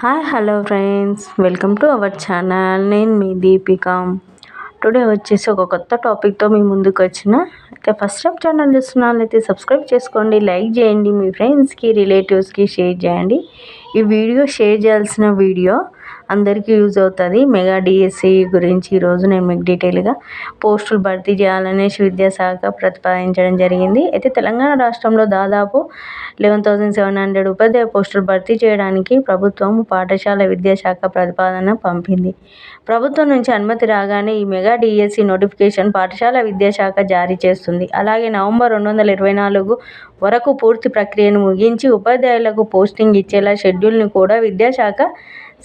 Hi hello friends welcome to our channel నేను మీ Deepika. Today వచ్చేసి ఒక కొత్త టాపిక్తో మీ ముందుకు వచ్చిన. అయితే ఫస్ట్ టైం ఛానల్ చూస్తున్నాను అయితే సబ్స్క్రైబ్ చేసుకోండి లైక్ చేయండి మీ ఫ్రెండ్స్కి రిలేటివ్స్కి షేర్ చేయండి. ఈ వీడియో షేర్ చేయాల్సిన వీడియో అందరికీ యూజ్ అవుతుంది. మెగా డిఎస్సి గురించి ఈరోజు నేను మీకు డీటెయిల్గా పోస్టులు భర్తీ చేయాలనేసి విద్యాశాఖ ప్రతిపాదించడం జరిగింది. అయితే తెలంగాణ రాష్ట్రంలో దాదాపు లెవెన్ థౌజండ్ సెవెన్ హండ్రెడ్ ఉపాధ్యాయ పోస్టులు భర్తీ చేయడానికి ప్రభుత్వం పాఠశాల విద్యాశాఖ ప్రతిపాదన పంపింది. ప్రభుత్వం నుంచి అనుమతి రాగానే ఈ మెగా డిఎస్సి నోటిఫికేషన్ పాఠశాల విద్యాశాఖ జారీ చేస్తుంది. అలాగే నవంబర్ రెండు వందల ఇరవై నాలుగు వరకు పూర్తి ప్రక్రియను ముగించి ఉపాధ్యాయులకు పోస్టింగ్ ఇచ్చేలా షెడ్యూల్ని కూడా విద్యాశాఖ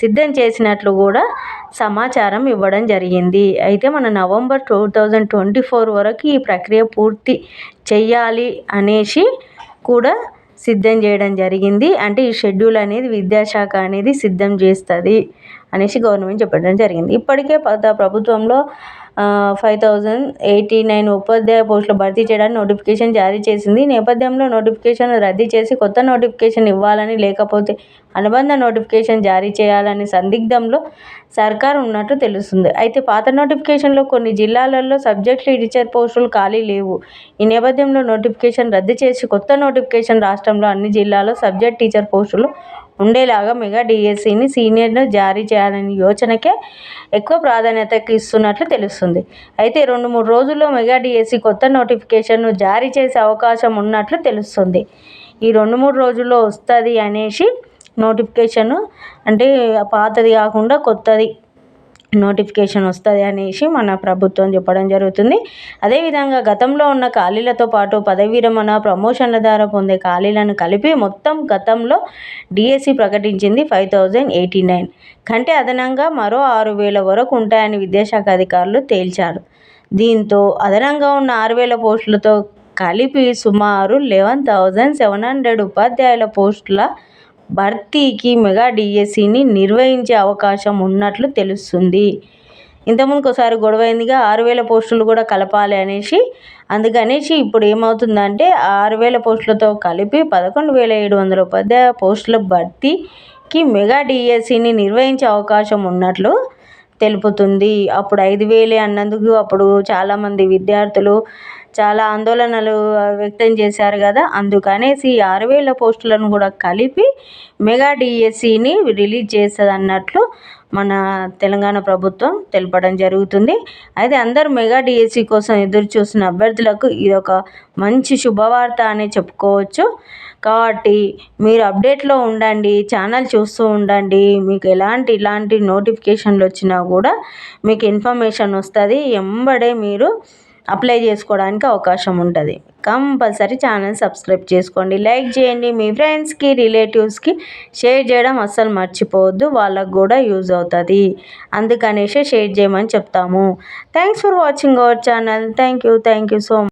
సిద్ధం చేసినట్లు కూడా సమాచారం ఇవ్వడం జరిగింది. అయితే మన November two thousand twenty four వరకు ఈ ప్రక్రియ పూర్తి చెయ్యాలి అనేసి కూడా సిద్ధం చేయడం జరిగింది. అంటే ఈ షెడ్యూల్ అనేది విద్యాశాఖ అనేది సిద్ధం చేస్తుంది అనేసి గవర్నమెంట్ చెప్పడం జరిగింది. ఇప్పటికే ప్రభుత్వంలో ఫైవ్ థౌజండ్ ఎయిటీ నైన్ ఉపాధ్యాయ పోస్టులు భర్తీ చేయడానికి నోటిఫికేషన్ జారీ చేసింది. నేపథ్యంలో నోటిఫికేషన్ రద్దు చేసి కొత్త నోటిఫికేషన్ ఇవ్వాలని లేకపోతే అనుబంధ నోటిఫికేషన్ జారీ చేయాలని సందిగ్ధంలో సర్కార్ ఉన్నట్టు తెలుస్తుంది. అయితే పాత నోటిఫికేషన్లో కొన్ని జిల్లాలలో సబ్జెక్ట్ టీచర్ పోస్టులు ఖాళీ లేవు. ఈ నేపథ్యంలో నోటిఫికేషన్ రద్దు చేసి కొత్త నోటిఫికేషన్ రాష్ట్రంలో అన్ని జిల్లాలో సబ్జెక్ట్ టీచర్ పోస్టులు ఉండేలాగా మెగా డిఎస్సిని సీనియర్ను జారీ చేయాలనే యోచనకే ఎక్కువ ప్రాధాన్యత ఇస్తున్నట్లు తెలుస్తుంది. అయితే రెండు మూడు రోజుల్లో మెగా డిఎస్సి కొత్త నోటిఫికేషన్ను జారీ చేసే అవకాశం ఉన్నట్లు తెలుస్తుంది. ఈ రెండు మూడు రోజుల్లో వస్తుంది అనేసి నోటిఫికేషను అంటే పాతది కాకుండా కొత్తది నోటిఫికేషన్ వస్తుంది అనేసి మన ప్రభుత్వం చెప్పడం జరుగుతుంది. అదేవిధంగా గతంలో ఉన్న ఖాళీలతో పాటు పదవి విరమణ ప్రమోషన్ల ద్వారా పొందే ఖాళీలను కలిపి మొత్తం గతంలో డిఎస్సి ప్రకటించింది ఫైవ్ థౌజండ్ ఎయిటీ నైన్. కంటే అదనంగా మరో ఆరు వేల వరకు ఉంటాయని విద్యాశాఖ అధికారులు తేల్చారు. దీంతో అదనంగా ఉన్న ఆరు వేల పోస్టులతో కలిపి సుమారు లెవెన్ థౌజండ్ సెవెన్ హండ్రెడ్ ఉపాధ్యాయుల పోస్టుల భర్తీకి మెగా డిఎస్సిని నిర్వహించే అవకాశం ఉన్నట్లు తెలుస్తుంది. ఇంతకుముందు ఒకసారి గొడవైందిగా ఆరు వేల పోస్టులు కూడా కలపాలి అనేసి. అందుకనేసి ఇప్పుడు ఏమవుతుందంటే ఆరు వేల పోస్టులతో కలిపి పదకొండు వేల ఏడు వందల ఉపాధ్యాయ పోస్టుల భర్తీకి మెగా డిఎస్సిని నిర్వహించే అవకాశం ఉన్నట్లు తెలుపుతుంది. అప్పుడు ఐదు వేలే అన్నందుకు అప్పుడు చాలామంది విద్యార్థులు చాలా ఆందోళనలు వ్యక్తం చేశారు కదా. అందుకనేసి ఆరు వేల పోస్టులను కూడా కలిపి మెగా డిఎస్సిని రిలీజ్ చేస్తుంది అన్నట్లు మన తెలంగాణ ప్రభుత్వం తెలపడం జరుగుతుంది. అయితే అందరూ మెగా డిఎస్సి కోసం ఎదురు చూస్తున్న అభ్యర్థులకు ఇది ఒక మంచి శుభవార్త అనే చెప్పుకోవచ్చు. కాబట్టి మీరు అప్డేట్లో ఉండండి ఛానల్ చూస్తూ ఉండండి. మీకు ఎలాంటి ఇలాంటి నోటిఫికేషన్లు వచ్చినా కూడా మీకు ఇన్ఫర్మేషన్ వస్తుంది. ఎంబడే మీరు అప్లై చేసుకోవడానికి అవకాశం ఉంటుంది. కంపల్సరీ ఛానల్ సబ్స్క్రైబ్ చేసుకోండి. లైక్ చేయండి. మీ ఫ్రెండ్స్కి రిలేటివ్స్కి షేర్ చేయడం అస్సలు మర్చిపోవద్దు. వాళ్ళకు కూడా యూజ్ అవుతుంది. అందుకనేసే షేర్ చేయమని చెప్తాము. Thanks for watching our channel. Thank you. Thank you so much